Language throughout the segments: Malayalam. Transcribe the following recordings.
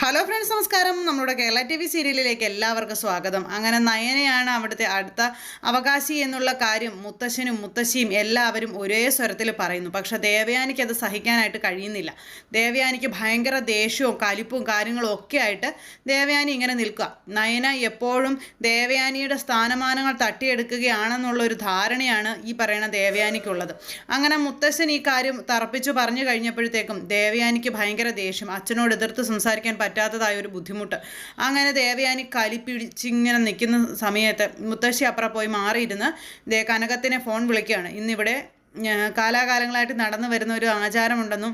ഹലോ ഫ്രണ്ട്സ് നമസ്കാരം. നമ്മുടെ കേരള ടി വി സീരിയലിലേക്ക് എല്ലാവർക്കും സ്വാഗതം. അങ്ങനെ നയനയാണ് അവിടുത്തെ അടുത്ത അവകാശി എന്നുള്ള കാര്യം മുത്തശ്ശനും മുത്തശ്ശിയും എല്ലാവരും ഒരേ സ്വരത്തിൽ പറയുന്നു. പക്ഷേ ദേവയാനിക്ക് അത് സഹിക്കാനായിട്ട് കഴിയുന്നില്ല. ദേവയാനിക്ക് ഭയങ്കര ദേഷ്യവും കലിപ്പും കാര്യങ്ങളും ഒക്കെ ആയിട്ട് ദേവയാനി ഇങ്ങനെ നിൽക്കുക. നയന എപ്പോഴും ദേവയാനിയുടെ സ്ഥാനമാനങ്ങൾ തട്ടിയെടുക്കുകയാണെന്നുള്ള ഒരു ധാരണയാണ് ഈ പറയുന്ന ദേവയാനിക്കുള്ളത്. അങ്ങനെ മുത്തശ്ശൻ ഈ കാര്യം തറപ്പിച്ചു പറഞ്ഞു കഴിഞ്ഞപ്പോഴത്തേക്കും ദേവയാനിക്ക് ഭയങ്കര ദേഷ്യം. അച്ഛനോട് എതിർത്ത് സംസാരിക്കാൻ പറ്റാത്തതായ ഒരു ബുദ്ധിമുട്ട്. അങ്ങനെ ദേവയാനി കലിപ്പിടിച്ചിങ്ങനെ നിൽക്കുന്ന സമയത്ത് മുത്തശ്ശി അപ്പുറം പോയി മാറിയിരുന്ന് ദേ കനകത്തിനെ ഫോൺ വിളിക്കുകയാണ്. ഇന്നിവിടെ കാലാകാലങ്ങളായിട്ട് നടന്നു വരുന്ന ഒരു ആചാരമുണ്ടെന്നും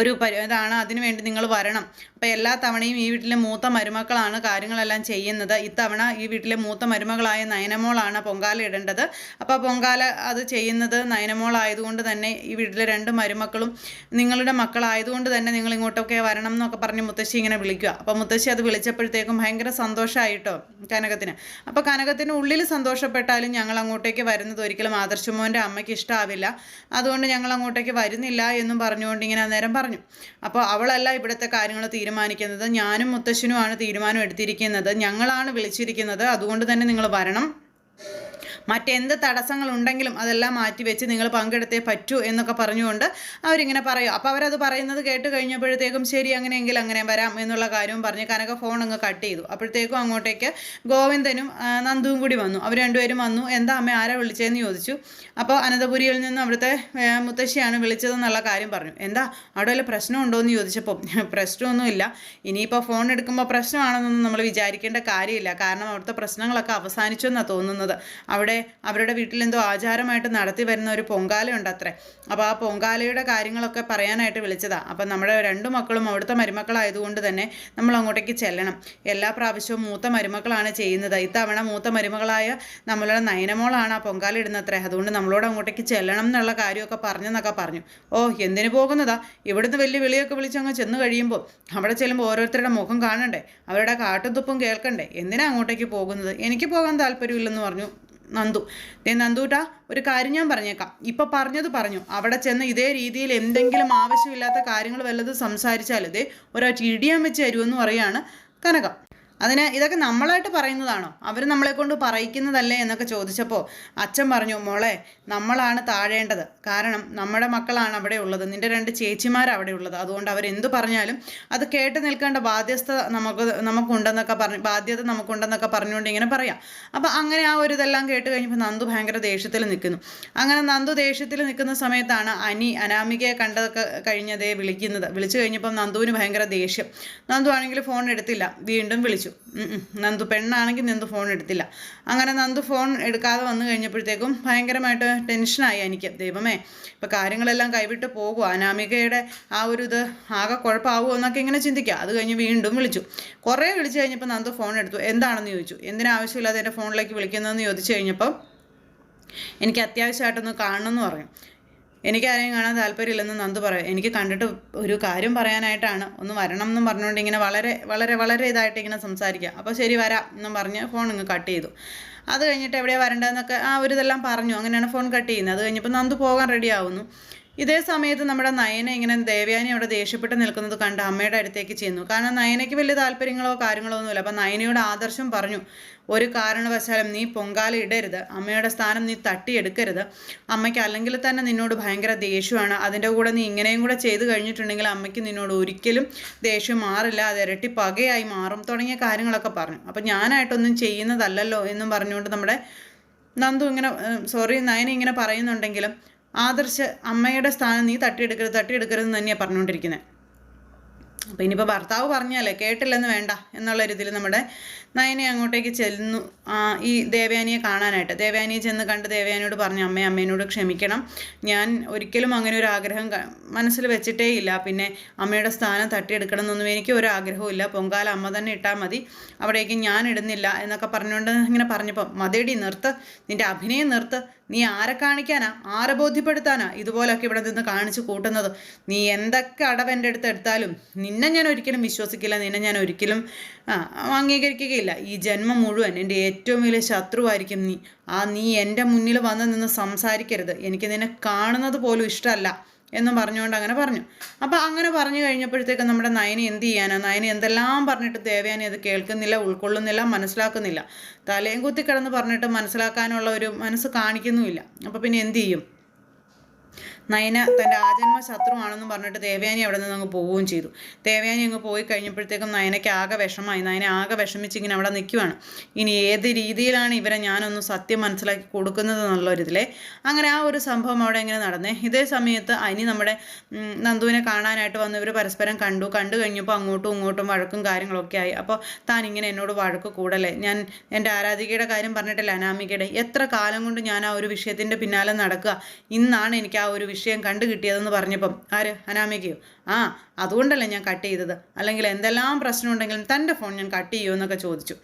ഒരു പരി ഇതാണ് അതിനു വേണ്ടി നിങ്ങൾ വരണം. അപ്പോൾ എല്ലാ തവണയും ഈ വീട്ടിലെ മൂത്ത മരുമക്കളാണ് കാര്യങ്ങളെല്ലാം ചെയ്യുന്നത്. ഇത്തവണ ഈ വീട്ടിലെ മൂത്ത മരുമകളായ നയനമോളാണ് പൊങ്കാല ഇടേണ്ടത്. അപ്പോൾ പൊങ്കാല അത് ചെയ്യുന്നത് നയനമോളായതുകൊണ്ട് തന്നെ ഈ വീട്ടിലെ രണ്ട് മരുമക്കളും നിങ്ങളുടെ മക്കളായതുകൊണ്ട് തന്നെ നിങ്ങൾ ഇങ്ങോട്ടൊക്കെ വരണം എന്നൊക്കെ പറഞ്ഞ് മുത്തശ്ശി ഇങ്ങനെ വിളിക്കുക. അപ്പോൾ മുത്തശ്ശി അത് വിളിച്ചപ്പോഴത്തേക്കും ഭയങ്കര സന്തോഷമായിട്ടോ കനകത്തിന്. അപ്പോൾ കനകത്തിന് ഉള്ളിൽ സന്തോഷപ്പെട്ടാലും ഞങ്ങൾ അങ്ങോട്ടേക്ക് വരുന്നത് ഒരിക്കലും ആദർശമോന്റെ അമ്മയ്ക്ക് ഇഷ്ടമാവില്ല അതുകൊണ്ട് ഞങ്ങൾ അങ്ങോട്ടേക്ക് വരുന്നില്ല എന്നും പറഞ്ഞുകൊണ്ട് ഇങ്ങനെ അന്നേരം പറഞ്ഞു. അപ്പോൾ അവളല്ല ഇവിടുത്തെ കാര്യങ്ങൾ തീരുമാനിക്കുന്നത്. ഞാനും മുത്തശ്ശനുമാണ് തീരുമാനം എടുത്തിരിക്കുന്നത്. ഞങ്ങളാണ് വിളിച്ചിരിക്കുന്നത്. അതുകൊണ്ട് തന്നെ നിങ്ങൾ വരണം. മറ്റെന്ത് തടസ്സങ്ങളുണ്ടെങ്കിലും അതെല്ലാം മാറ്റി വെച്ച് നിങ്ങൾ പങ്കെടുത്തേ പറ്റൂ എന്നൊക്കെ പറഞ്ഞുകൊണ്ട് അവരിങ്ങനെ പറയും. അപ്പോൾ അവരത് പറയുന്നത് കേട്ട് കഴിഞ്ഞപ്പോഴത്തേക്കും ശരി അങ്ങനെയെങ്കിൽ അങ്ങനെ വരാം എന്നുള്ള കാര്യവും പറഞ്ഞ് കനക ഫോൺ അങ്ങ് കട്ട് ചെയ്തു. അപ്പോഴത്തേക്കും അങ്ങോട്ടേക്ക് ഗോവിന്ദനും നന്ദുവും കൂടി വന്നു. അവർ രണ്ടുപേരും വന്നു. എന്താ അമ്മ ആരാ വിളിച്ചതെന്ന് ചോദിച്ചു. അപ്പോൾ അനന്തപുരിയിൽ നിന്ന് അവിടുത്തെ മുത്തശ്ശിയാണ് വിളിച്ചതെന്നുള്ള കാര്യം പറഞ്ഞു. എന്താ അവിടെ വല്ല പ്രശ്നമുണ്ടോ എന്ന് ചോദിച്ചപ്പോൾ പ്രശ്നമൊന്നുമില്ല. ഇനിയിപ്പോൾ ഫോൺ എടുക്കുമ്പോൾ പ്രശ്നമാണെന്നൊന്നും നമ്മൾ വിചാരിക്കേണ്ട കാര്യമില്ല. കാരണം അവിടുത്തെ പ്രശ്നങ്ങളൊക്കെ അവസാനിച്ചു എന്നാണ് തോന്നുന്നത്. അവിടെ അവരുടെ വീട്ടിലെന്തോ ആചാരമായിട്ട് നടത്തി വരുന്ന ഒരു പൊങ്കാലയുണ്ട് അത്രേ അപ്പോൾ ആ പൊങ്കാലയുടെ കാര്യങ്ങളൊക്കെ പറയാനായിട്ട് വിളിച്ചതാണ് അപ്പം നമ്മുടെ രണ്ട് മക്കളും അവിടുത്തെ മരുമക്കളായതുകൊണ്ട് തന്നെ നമ്മൾ അങ്ങോട്ടേക്ക് ചെല്ലണം. എല്ലാ പ്രാവശ്യവും മൂത്ത മരുമക്കളാണ് ചെയ്യുന്നത്. ഇത്തവണ മൂത്ത മരുമകളായ നമ്മളുടെ നയനമോളാണ് ആ പൊങ്കാല ഇടുന്നത്രേ. അതുകൊണ്ട് നമ്മളോട് അങ്ങോട്ടേക്ക് ചെല്ലണം എന്നുള്ള കാര്യമൊക്കെ പറഞ്ഞെന്നൊക്കെ പറഞ്ഞു. ഓ എന്തിനു പോകുന്നതാ? ഇവിടുന്ന് വലിയ വിളിയൊക്കെ വിളിച്ച് അങ്ങ് ചെന്ന് കഴിയുമ്പോൾ അവിടെ ചെല്ലുമ്പോൾ ഓരോരുത്തരുടെ മുഖം കാണണ്ടേ? അവരുടെ കാട്ടുതുപ്പും കേൾക്കണ്ടേ? എന്തിനാ അങ്ങോട്ടേക്ക് പോകുന്നത്? എനിക്ക് പോകാൻ താല്പര്യമില്ലെന്ന് പറഞ്ഞു. നന്ദു. ദേ നന്ദൂട്ടാ ഒരു കാര്യം ഞാൻ പറഞ്ഞേക്കാം. ഇപ്പൊ പറഞ്ഞത് പറഞ്ഞു. അവിടെ ചെന്ന് ഇതേ രീതിയിൽ എന്തെങ്കിലും ആവശ്യമില്ലാത്ത കാര്യങ്ങൾ വല്ലതും സംസാരിച്ചാൽ ഇതേ ഒരാൾ ഇടിയാൻ വെച്ച് തരുമെന്ന് പറയാണ് കനകം. അതിന് ഇതൊക്കെ നമ്മളായിട്ട് പറയുന്നതാണോ? അവർ നമ്മളെ കൊണ്ട് പറയിക്കുന്നതല്ലേ എന്നൊക്കെ ചോദിച്ചപ്പോൾ അച്ഛൻ പറഞ്ഞു മോളെ നമ്മളാണ് താഴേണ്ടത്. കാരണം നമ്മുടെ മക്കളാണ് അവിടെ ഉള്ളത്. നിന്റെ രണ്ട് ചേച്ചിമാർ അവിടെ ഉള്ളത്. അതുകൊണ്ട് അവരെന്ത് പറഞ്ഞാലും അത് കേട്ട് നിൽക്കേണ്ട ബാധ്യസ്ഥ നമുക്ക് നമുക്കുണ്ടെന്നൊക്കെ പറഞ്ഞ് ബാധ്യത നമുക്കുണ്ടെന്നൊക്കെ പറഞ്ഞുകൊണ്ട് ഇങ്ങനെ പറയാം. അപ്പോൾ അങ്ങനെ ആ ഒരു ഇതെല്ലാം കേട്ട് കഴിഞ്ഞപ്പോൾ നന്ദു ഭയങ്കര ദേഷ്യത്തിൽ നിൽക്കുന്നു. അങ്ങനെ നന്ദു ദേഷ്യത്തിൽ നിൽക്കുന്ന സമയത്താണ് അനി അനാമികയെ കണ്ടതൊക്കെ കഴിഞ്ഞതേ വിളിക്കുന്നത്. വിളിച്ചു കഴിഞ്ഞപ്പം നന്ദുവിന് ഭയങ്കര ദേഷ്യം. നന്ദു ആണെങ്കിൽ ഫോൺ എടുത്തില്ല. വീണ്ടും വിളിച്ചു. നന്ദു പെണ്ണാണെങ്കിൽ നന്ദു ഫോൺ എടുത്തില്ല. അങ്ങനെ നന്ദു ഫോൺ എടുക്കാതെ വന്നു കഴിഞ്ഞപ്പോഴത്തേക്കും ഭയങ്കരമായിട്ട് ടെൻഷനായി എനിക്ക്. ദൈവമേ ഇപ്പം കാര്യങ്ങളെല്ലാം കൈവിട്ട് പോകുക അനാമികയുടെ ആ ഒരു ഇത് ആകെ കുഴപ്പമാവുമോ എന്നൊക്കെ ഇങ്ങനെ ചിന്തിക്കുക. അത് കഴിഞ്ഞ് വീണ്ടും വിളിച്ചു. കുറേ വിളിച്ചു കഴിഞ്ഞപ്പോൾ നന്ദു ഫോൺ എടുത്തു. എന്താണെന്ന് ചോദിച്ചു? എന്തിനാവശ്യമില്ലാതെ എന്റെ ഫോണിലേക്ക് വിളിക്കുന്നതെന്ന് ചോദിച്ചു കഴിഞ്ഞപ്പോൾ എനിക്ക് അത്യാവശ്യമായിട്ടൊന്ന് കാണണമെന്ന് പറഞ്ഞു. എനിക്ക് ആരെയും കാണാൻ താല്പര്യമില്ലെന്ന് നന്ദു പറയാം. എനിക്ക് കണ്ടിട്ട് ഒരു കാര്യം പറയാനായിട്ടാണ്. ഒന്ന് വരണം എന്നും പറഞ്ഞുകൊണ്ട് ഇങ്ങനെ വളരെ വളരെ വളരെ ഇതായിട്ട് ഇങ്ങനെ സംസാരിക്കുക. അപ്പോൾ ശരി വരാം എന്നും പറഞ്ഞ് ഫോൺ ഇങ്ങ് കട്ട് ചെയ്തു. അത് കഴിഞ്ഞിട്ട് എവിടെയാണ് വരേണ്ടതെന്നൊക്കെ ആ ഒരു ഇതെല്ലാം പറഞ്ഞു. അങ്ങനെയാണ് ഫോൺ കട്ട് ചെയ്യുന്നത്. അത് കഴിഞ്ഞപ്പോൾ നന്ദു പോകാൻ റെഡി ആവുന്നു. ഇതേ സമയത്ത് നമ്മുടെ നയന ഇങ്ങനെ ദേവയാനി അവിടെ ദേഷ്യപ്പെട്ട് നിൽക്കുന്നത് കണ്ട് അമ്മയുടെ അടുത്തേക്ക് ചെന്നു. കാരണം നയനയ്ക്ക് വലിയ താല്പര്യങ്ങളോ കാര്യങ്ങളോ ഒന്നുമില്ല. അപ്പം നയനയുടെ ആദർശം പറഞ്ഞു. ഒരു കാരണവശാലും നീ പൊങ്കാല ഇടരുത്. അമ്മയുടെ സ്ഥാനം നീ തട്ടിയെടുക്കരുത്. അമ്മയ്ക്ക് അല്ലെങ്കിൽ തന്നെ നിന്നോട് ഭയങ്കര ദേഷ്യമാണ്. അതിന്റെ കൂടെ നീ ഇങ്ങനെയും കൂടെ ചെയ്തു കഴിഞ്ഞിട്ടുണ്ടെങ്കിൽ അമ്മയ്ക്ക് നിന്നോട് ഒരിക്കലും ദേഷ്യം മാറില്ല. അത് ഇരട്ടി പകയായി മാറും തുടങ്ങിയ കാര്യങ്ങളൊക്കെ പറഞ്ഞു. അപ്പം ഞാനായിട്ടൊന്നും ചെയ്യുന്നതല്ലല്ലോ എന്നും പറഞ്ഞുകൊണ്ട് നമ്മുടെ നന്ദു ഇങ്ങനെ സോറി നയന ഇങ്ങനെ പറയുന്നുണ്ടെങ്കിലും ആദർശ് അമ്മയുടെ സ്ഥാനം നീ തട്ടിയെടുക്കരുത് തട്ടിയെടുക്കരുത് എന്ന് തന്നെയാണ് പറഞ്ഞുകൊണ്ടിരിക്കുന്നത് അപ്പോൾ ഇനിയിപ്പോൾ ഭർത്താവ് പറഞ്ഞാലേ കേട്ടില്ലെന്ന് വേണ്ട എന്നുള്ള രീതിയിൽ നമ്മുടെ നയനെ അങ്ങോട്ടേക്ക് ചെല്ലുന്നു. ഈ ദേവയാനിയെ കാണാനായിട്ട്. ദേവയാനിയെ ചെന്ന് കണ്ട് ദേവയാനിയോട് പറഞ്ഞു അമ്മേ അമ്മേനോട് ക്ഷമിക്കണം. ഞാൻ ഒരിക്കലും അങ്ങനെ ഒരു ആഗ്രഹം മനസ്സിൽ വെച്ചിട്ടേ ഇല്ല. പിന്നെ അമ്മയുടെ സ്ഥാനം തട്ടിയെടുക്കണം എന്നൊന്നും എനിക്ക് ഒരു ആഗ്രഹവും ഇല്ല. പൊങ്കാല അമ്മ തന്നെ ഇട്ടാൽ മതി. അവിടേക്ക് ഞാൻ ഇടുന്നില്ല എന്നൊക്കെ പറഞ്ഞുകൊണ്ട് ഇങ്ങനെ പറഞ്ഞപ്പോൾ മതിയടി നിർത്ത്. നിന്റെ അഭിനയം നിർത്ത്. നീ ആരെ കാണിക്കാനാ? ആരെ ബോധ്യപ്പെടുത്താനാ ഇതുപോലൊക്കെ ഇവിടെ നിന്ന് കാണിച്ചു കൂട്ടുന്നത്? നീ എന്തൊക്കെ അടവ് എന്റെ അടുത്ത് എടുത്താലും നിന്നെ ഞാൻ ഒരിക്കലും വിശ്വസിക്കില്ല നിന്നെ ഞാൻ ഒരിക്കലും അംഗീകരിക്കുകയില്ല. ഈ ജന്മം മുഴുവൻ എന്റെ ഏറ്റവും വലിയ ശത്രുവായിരിക്കും നീ. ആ നീ എന്റെ മുന്നിൽ വന്ന് നിന്ന് സംസാരിക്കരുത്. എനിക്ക് നിന്നെ കാണുന്നത് പോലും ഇഷ്ടമല്ല. എന്നും പറഞ്ഞുകൊണ്ട് അങ്ങനെ പറഞ്ഞു. അപ്പോൾ അങ്ങനെ പറഞ്ഞു കഴിഞ്ഞപ്പോഴത്തേക്ക് നമ്മുടെ നയനി എന്ത് ചെയ്യാനാണ് നയനി എന്തെല്ലാം പറഞ്ഞിട്ട് ദേവയാനി അത് കേൾക്കുന്നില്ല ഉൾക്കൊള്ളുന്നില്ല മനസ്സിലാക്കുന്നില്ല. തലയും കുത്തി കിടന്ന് പറഞ്ഞിട്ട് മനസ്സിലാക്കാനുള്ള ഒരു മനസ്സ് കാണിക്കുന്നുമില്ല. അപ്പോൾ പിന്നെ എന്ത് ചെയ്യും? നയന തന്റെ ആജന്മ ശത്രുവാണെന്ന് പറഞ്ഞിട്ട് ദേവയാനി അവിടെ നിന്ന് അങ്ങ് പോവുകയും ചെയ്തു. ദേവയാനി അങ്ങ് പോയി കഴിഞ്ഞപ്പോഴത്തേക്കും നയനയ്ക്ക് ആകെ വിഷമായി നയന ആകെ വിഷമിച്ച് ഇങ്ങനെ അവിടെ നിൽക്കുവാണ്. ഇനി ഏത് രീതിയിലാണ് ഇവരെ ഞാനൊന്ന് സത്യം മനസ്സിലാക്കി കൊടുക്കുന്നത് എന്നുള്ളൊരിതിലെ അങ്ങനെ ആ ഒരു സംഭവം അവിടെ ഇങ്ങനെ നടന്നേ? ഇതേ സമയത്ത് അനി നമ്മുടെ നന്ദുവിനെ കാണാനായിട്ട് വന്ന് ഇവർ പരസ്പരം കണ്ടു. കണ്ടു കഴിഞ്ഞപ്പോൾ അങ്ങോട്ടും ഇങ്ങോട്ടും വഴക്കും കാര്യങ്ങളൊക്കെ ആയി. അപ്പോൾ താൻ ഇങ്ങനെ എന്നോട് വഴക്ക് കൂടല്ലേ? ഞാൻ എന്റെ ആരാധികയുടെ കാര്യം പറഞ്ഞിട്ടില്ല അനാമികയുടെ? എത്ര കാലം കൊണ്ട് ഞാൻ ആ ഒരു വിഷയത്തിന്റെ പിന്നാലെ നടക്കുക? ഇന്നാണ് എനിക്ക് ആ ഒരു വിഷയം കണ്ടു കിട്ടിയതെന്ന് പറഞ്ഞപ്പം ആര്? അനാമികയോ? ആ അതുകൊണ്ടല്ലേ ഞാൻ കട്ട് ചെയ്തത്. അല്ലെങ്കിൽ എന്തെല്ലാം പ്രശ്നം ഉണ്ടെങ്കിലും തന്റെ ഫോൺ ഞാൻ കട്ട് ചെയ്യുമോ എന്നൊക്കെ ചോദിച്ചു.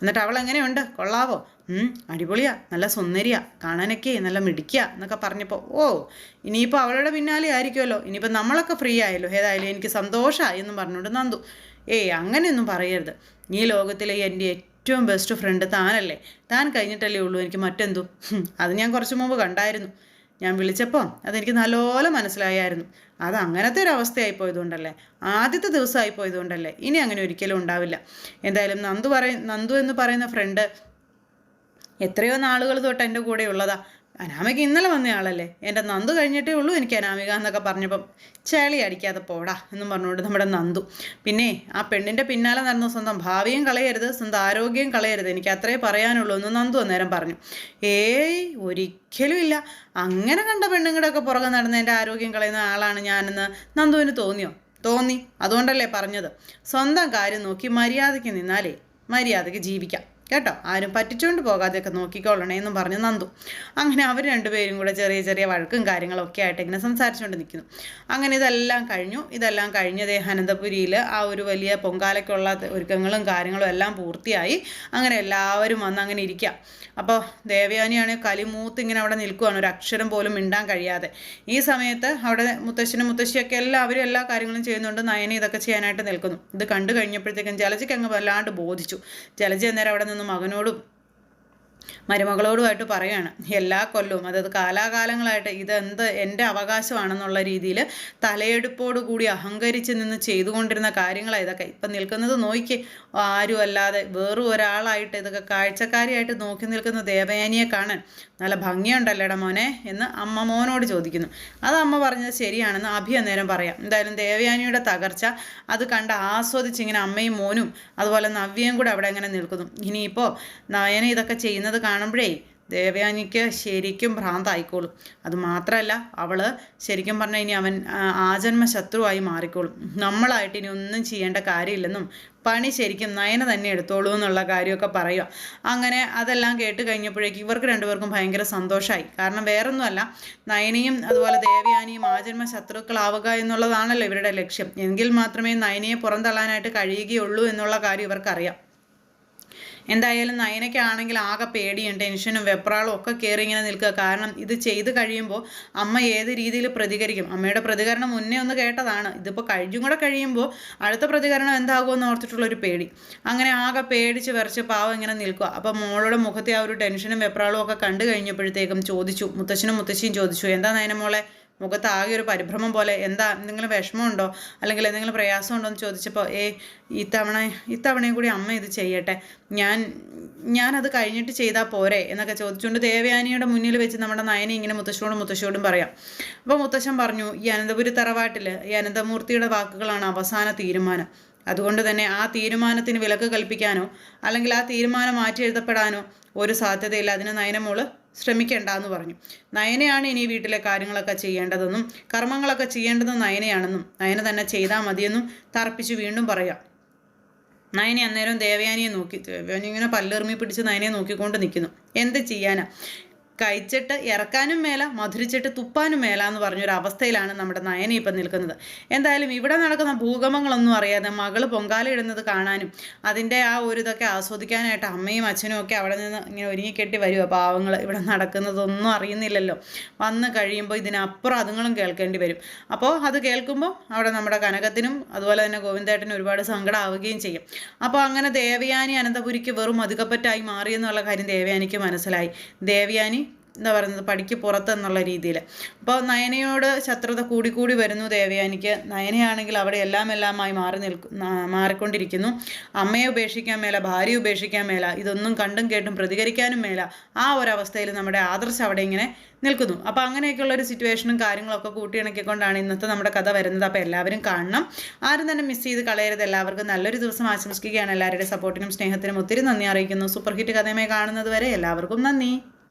എന്നിട്ട് അവൾ എങ്ങനെയുണ്ട്? കൊള്ളാവോ? അടിപൊളിയാ. നല്ല സുന്ദരിയാ. കാണാനൊക്കെ നല്ല മിടിക്കുക എന്നൊക്കെ പറഞ്ഞപ്പോൾ ഓ ഇനിയിപ്പോൾ അവളുടെ പിന്നാലെ ആയിരിക്കുമല്ലോ. ഇനിയിപ്പോൾ നമ്മളൊക്കെ ഫ്രീ ആയല്ലോ. ഏതായാലും എനിക്ക് സന്തോഷമായി എന്നും പറഞ്ഞുകൊണ്ട് നന്ദു. ഏയ് അങ്ങനെയൊന്നും പറയരുത്. ഈ ലോകത്തിലെ എന്റെ ഏറ്റവും ബെസ്റ്റ് ഫ്രണ്ട് താനല്ലേ. താൻ കഴിഞ്ഞിട്ടല്ലേ ഉള്ളൂ. എനിക്ക് മറ്റെന്തു? അത് ഞാൻ കുറച്ച് മുമ്പ് കണ്ടായിരുന്നു. ഞാൻ വിളിച്ചപ്പോൾ അതെനിക്ക് നല്ലപോലെ മനസ്സിലായായിരുന്നു. അത് അങ്ങനത്തെ ഒരു അവസ്ഥയായി പോയതുകൊണ്ടല്ലേ? ആദ്യത്തെ ദിവസമായി പോയതുകൊണ്ടല്ലേ? ഇനി അങ്ങനെ ഒരിക്കലും ഉണ്ടാവില്ല. എന്തായാലും നന്ദു പറയ നന്ദു എന്ന് പറയുന്ന ഫ്രണ്ട് എത്രയോ നാളുകൾ തൊട്ട് എന്റെ കൂടെ ഉള്ളതാ. അനാമിക ഇന്നലെ വന്നയാളല്ലേ എന്റെ നന്ദു കഴിഞ്ഞിട്ടേ ഉള്ളൂ എനിക്ക് അനാമിക എന്നൊക്കെ പറഞ്ഞപ്പം ചേളി അടിക്കാതെ പോടാ എന്നും പറഞ്ഞുകൊണ്ട് നമ്മുടെ നന്ദു. പിന്നെ ആ പെണ്ണിന്റെ പിന്നാലെ നടന്ന സ്വന്തം ഭാവിയും കളയരുത് സ്വന്തം ആരോഗ്യം കളയരുത്. എനിക്ക് അത്രേ പറയാനുള്ളൂ എന്ന് നന്ദു അന്നേരം പറഞ്ഞു. ഏയ് ഒരിക്കലും ഇല്ല. അങ്ങനെ കണ്ട പെണ്ണുങ്ങളുടെയൊക്കെ പുറകെ നടന്ന് എന്റെ ആരോഗ്യം കളയുന്ന ആളാണ് ഞാനെന്ന് നന്ദുവിന് തോന്നിയോ? തോന്നി. അതുകൊണ്ടല്ലേ പറഞ്ഞത്. സ്വന്തം കാര്യം നോക്കി മര്യാദയ്ക്ക് നിന്നാലേ മര്യാദയ്ക്ക് ജീവിക്കാം. കേട്ടോ? ആരും പറ്റിച്ചുകൊണ്ട് പോകാതെയൊക്കെ നോക്കിക്കോളണേ എന്നും പറഞ്ഞു നന്ദു. അങ്ങനെ അവർ രണ്ടുപേരും കൂടെ ചെറിയ ചെറിയ വഴക്കും കാര്യങ്ങളും ഒക്കെ ആയിട്ട് ഇങ്ങനെ സംസാരിച്ചുകൊണ്ട് നിൽക്കുന്നു അങ്ങനെ ഇതെല്ലാം കഴിഞ്ഞു. ഇതെല്ലാം കഴിഞ്ഞതേ അനന്തപുരിയിൽ ആ ഒരു വലിയ പൊങ്കാലയ്ക്കുള്ള ഒരുക്കങ്ങളും കാര്യങ്ങളും എല്ലാം പൂർത്തിയായി. അങ്ങനെ എല്ലാവരും വന്ന് അങ്ങനെ ഇരിക്കുക അപ്പോൾ ദേവയാനിയാണ് കലിമൂത്ത് ഇങ്ങനെ അവിടെ നിൽക്കുകയാണ് ഒരു അക്ഷരം പോലും മിണ്ടാൻ കഴിയാതെ. ഈ സമയത്ത് അവിടെ മുത്തശ്ശനും മുത്തശ്ശിയൊക്കെ എല്ലാവരും എല്ലാ കാര്യങ്ങളും ചെയ്യുന്നുണ്ട്. നയന ഇതൊക്കെ ചെയ്യാനായിട്ട് നിൽക്കുന്നു. ഇത് കണ്ടു കഴിഞ്ഞപ്പോഴത്തേക്കും ജലജയ്ക്ക് അങ്ങ് വല്ലാണ്ട് ബോധിച്ചു. ജലജ അന്നേരം അവിടെ നിന്ന് മകനോടും മരുമകളോടുമായിട്ട് പറയുകയാണ് എല്ലാ കൊല്ലവും അതായത് കാലാകാലങ്ങളായിട്ട് ഇതെന്ത് എന്റെ അവകാശമാണെന്നുള്ള രീതിയിൽ തലയെടുപ്പോടുകൂടി അഹങ്കരിച്ച് നിന്ന് ചെയ്തുകൊണ്ടിരുന്ന കാര്യങ്ങളാണ് ഇതൊക്കെ. ഇപ്പം നിൽക്കുന്നത് നോക്കി ആരും അല്ലാതെ വേറും ഒരാളായിട്ട് ഇതൊക്കെ കാഴ്ചക്കാരിയായിട്ട് നോക്കി നിൽക്കുന്ന ദേവയാനിയെ കാണാൻ നല്ല ഭംഗിയുണ്ടല്ലേടാ മോനെ എന്ന് അമ്മ മോനോട് ചോദിക്കുന്നു. അത് അമ്മ പറഞ്ഞത് ശരിയാണെന്ന് അഭി അന്നേരം പറയാം. എന്തായാലും ദേവയാനിയുടെ തകർച്ച അത് കണ്ട് ആസ്വദിച്ച് ഇങ്ങനെ അമ്മയും മോനും അതുപോലെ നവ്യയും കൂടെ അവിടെ അങ്ങനെ നിൽക്കുന്നു. ഇനിയിപ്പോൾ നയന ഇതൊക്കെ ചെയ്യുന്നത് കാണുമ്പോഴേ ദേവയാനിക്ക് ശരിക്കും ഭ്രാന്തായിക്കോളും. അത് മാത്രമല്ല അവൾ ശരിക്കും പറഞ്ഞാൽ ഇനി അവൻ ആജന്മ ശത്രുവായി മാറിക്കോളും. നമ്മളായിട്ട് ഇനി ഒന്നും ചെയ്യേണ്ട കാര്യമില്ലെന്നും പണി ശരിക്കും നയന തന്നെ എടുത്തോളൂ എന്നുള്ള കാര്യമൊക്കെ പറയുക അങ്ങനെ അതെല്ലാം കേട്ട് കഴിഞ്ഞപ്പോഴേക്കും ഇവർക്ക് രണ്ടുപേർക്കും ഭയങ്കര സന്തോഷമായി കാരണം വേറൊന്നുമല്ല നയനയും അതുപോലെ ദേവയാനിയും ആജന്മ ശത്രുക്കളാവുക എന്നുള്ളതാണല്ലോ ഇവരുടെ ലക്ഷ്യം. എങ്കിൽ മാത്രമേ നയനയെ പുറന്തള്ളാനായിട്ട് കഴിയുകയുള്ളൂ എന്നുള്ള കാര്യം ഇവർക്കറിയാം. എന്തായാലും നയനയ്ക്കാണെങ്കിൽ ആകെ പേടിയും ടെൻഷനും വെപ്രാളും ഒക്കെ കയറി ഇങ്ങനെ നിൽക്കുക. കാരണം ഇത് ചെയ്ത് കഴിയുമ്പോൾ അമ്മ ഏത് രീതിയിൽ പ്രതികരിക്കും? അമ്മയുടെ പ്രതികരണം മുന്നേ ഒന്ന് കേട്ടതാണ്. ഇതിപ്പോൾ കഴിഞ്ഞും കൂടെ കഴിയുമ്പോൾ അടുത്ത പ്രതികരണം എന്താകുമെന്ന് ഓർത്തിട്ടുള്ളൊരു പേടി. അങ്ങനെ ആകെ പേടിച്ച് വിറച്ച് പാവം ഇങ്ങനെ നിൽക്കുക. അപ്പോൾ മോളുടെ മുഖത്തെ ആ ഒരു ടെൻഷനും വെപ്രാളും ഒക്കെ കണ്ടു കഴിഞ്ഞപ്പോഴത്തേക്കും ചോദിച്ചു. മുത്തശ്ശനും മുത്തശ്ശിയും ചോദിച്ചു. എന്താ നയന മോളെ മുഖത്ത് ആകെ ഒരു പരിഭ്രമം പോലെ എന്താ എന്തെങ്കിലും വിഷമമുണ്ടോ? അല്ലെങ്കിൽ എന്തെങ്കിലും പ്രയാസമുണ്ടോ എന്ന് ചോദിച്ചപ്പോൾ ഏ ഇത്തവണ ഇത്തവണയും കൂടി അമ്മ ഇത് ചെയ്യട്ടെ. ഞാൻ ഞാനത് കഴിഞ്ഞിട്ട് ചെയ്താൽ പോരെ എന്നൊക്കെ ചോദിച്ചുകൊണ്ട് ദേവയാനിയുടെ മുന്നിൽ വെച്ച് നമ്മുടെ നയനെ ഇങ്ങനെ മുത്തശ്ശോടും മുത്തശ്ശോടും പറയാം. അപ്പോൾ മുത്തശ്ശൻ പറഞ്ഞു ഈ അനന്തപുരി തറവാട്ടിൽ ഈ അനന്തമൂർത്തിയുടെ വാക്കുകളാണ് അവസാന തീരുമാനം. അതുകൊണ്ട് തന്നെ ആ തീരുമാനത്തിന് വിലക്ക് കൽപ്പിക്കാനോ അല്ലെങ്കിൽ ആ തീരുമാനം മാറ്റി എഴുതപ്പെടാനോ ഒരു സാധ്യതയില്ല. അതിന് നയനമോൾ ശ്രമിക്കേണ്ട എന്ന് പറഞ്ഞു. നയനയാണ് ഇനി വീട്ടിലെ കാര്യങ്ങളൊക്കെ ചെയ്യേണ്ടതെന്നും കർമ്മങ്ങളൊക്കെ ചെയ്യേണ്ടതും നയനയാണെന്നും നയന തന്നെ ചെയ്താൽ മതിയെന്നും തറപ്പിച്ച് വീണ്ടും പറയാം. നയനെ അന്നേരം ദേവയാനിയെ നോക്കി ദേവയാനി ഇങ്ങനെ പല്ലെറിമി പിടിച്ച് നയനെ നോക്കിക്കൊണ്ട് നിൽക്കുന്നു എന്ത് ചെയ്യാനാ? കഴിച്ചിട്ട് ഇറക്കാനും മേല മധുരിച്ചിട്ട് തുപ്പാനും മേല എന്ന് പറഞ്ഞൊരു അവസ്ഥയിലാണ് നമ്മുടെ നയനെ ഇപ്പം നിൽക്കുന്നത്. എന്തായാലും ഇവിടെ നടക്കുന്ന ഭൂകമ്പങ്ങളൊന്നും അറിയാതെ മകൾ പൊങ്കാലയിടുന്നത് കാണാനും അതിന്റെ ആ ഒരു ഇതൊക്കെ ആസ്വദിക്കാനായിട്ട് അമ്മയും അച്ഛനും ഒക്കെ അവിടെ നിന്ന് ഇങ്ങനെ ഒരുങ്ങിക്കെട്ടി വരുമോ പാവങ്ങൾ ഇവിടെ നടക്കുന്നതൊന്നും അറിയുന്നില്ലല്ലോ. വന്ന് കഴിയുമ്പോൾ ഇതിനപ്പുറം അതുങ്ങളും കേൾക്കേണ്ടി വരും. അപ്പോൾ അത് കേൾക്കുമ്പോൾ അവിടെ നമ്മുടെ കനകത്തിനും അതുപോലെ തന്നെ ഗോവിന്ദേട്ടനും ഒരുപാട് സങ്കടമാവുകയും ചെയ്യും. അപ്പോൾ അങ്ങനെ ദേവയാനി അനന്തപുരിക്ക് വെറും അധികപ്പറ്റായി മാറിയെന്നുള്ള കാര്യം ദേവയാനിക്ക് മനസ്സിലായി. ദേവയാനി എന്താ പറയുന്നത് പടിക്ക് പുറത്ത് എന്നുള്ള രീതിയിൽ അപ്പോൾ നയനയോട് ശത്രുത കൂടിക്കൂടി വരുന്നു ദേവയാനിക്ക് നയനയാണെങ്കിൽ അവിടെ എല്ലാം എല്ലാമായി മാറി നിൽക്കും മാറിക്കൊണ്ടിരിക്കുന്നു. അമ്മയെ ഉപേക്ഷിക്കാൻ മേല ഭാര്യയെ ഉപേക്ഷിക്കാൻ മേല ഇതൊന്നും കണ്ടും കേട്ടും പ്രതികരിക്കാനും മേല ആ ഒരവസ്ഥയിൽ നമ്മുടെ ആദർശ അവിടെ ഇങ്ങനെ നിൽക്കുന്നു. അപ്പോൾ അങ്ങനെയൊക്കെയുള്ള ഒരു സിറ്റുവേഷനും കാര്യങ്ങളൊക്കെ കൂട്ടിയിണക്കിക്കൊണ്ടാണ് ഇന്നത്തെ നമ്മുടെ കഥ വരുന്നത്. അപ്പോൾ എല്ലാവരും കാണണം. ആരും തന്നെ മിസ് ചെയ്ത് കളയരുത്. എല്ലാവർക്കും നല്ലൊരു ദിവസം ആശംസിക്കുകയാണ്. എല്ലാവരുടെ സപ്പോർട്ടിനും സ്നേഹത്തിനും ഒത്തിരി നന്ദി അറിയിക്കുന്നു. സൂപ്പർ ഹിറ്റ് കഥയുമായി കാണുന്നത് വരെ എല്ലാവർക്കും നന്ദി.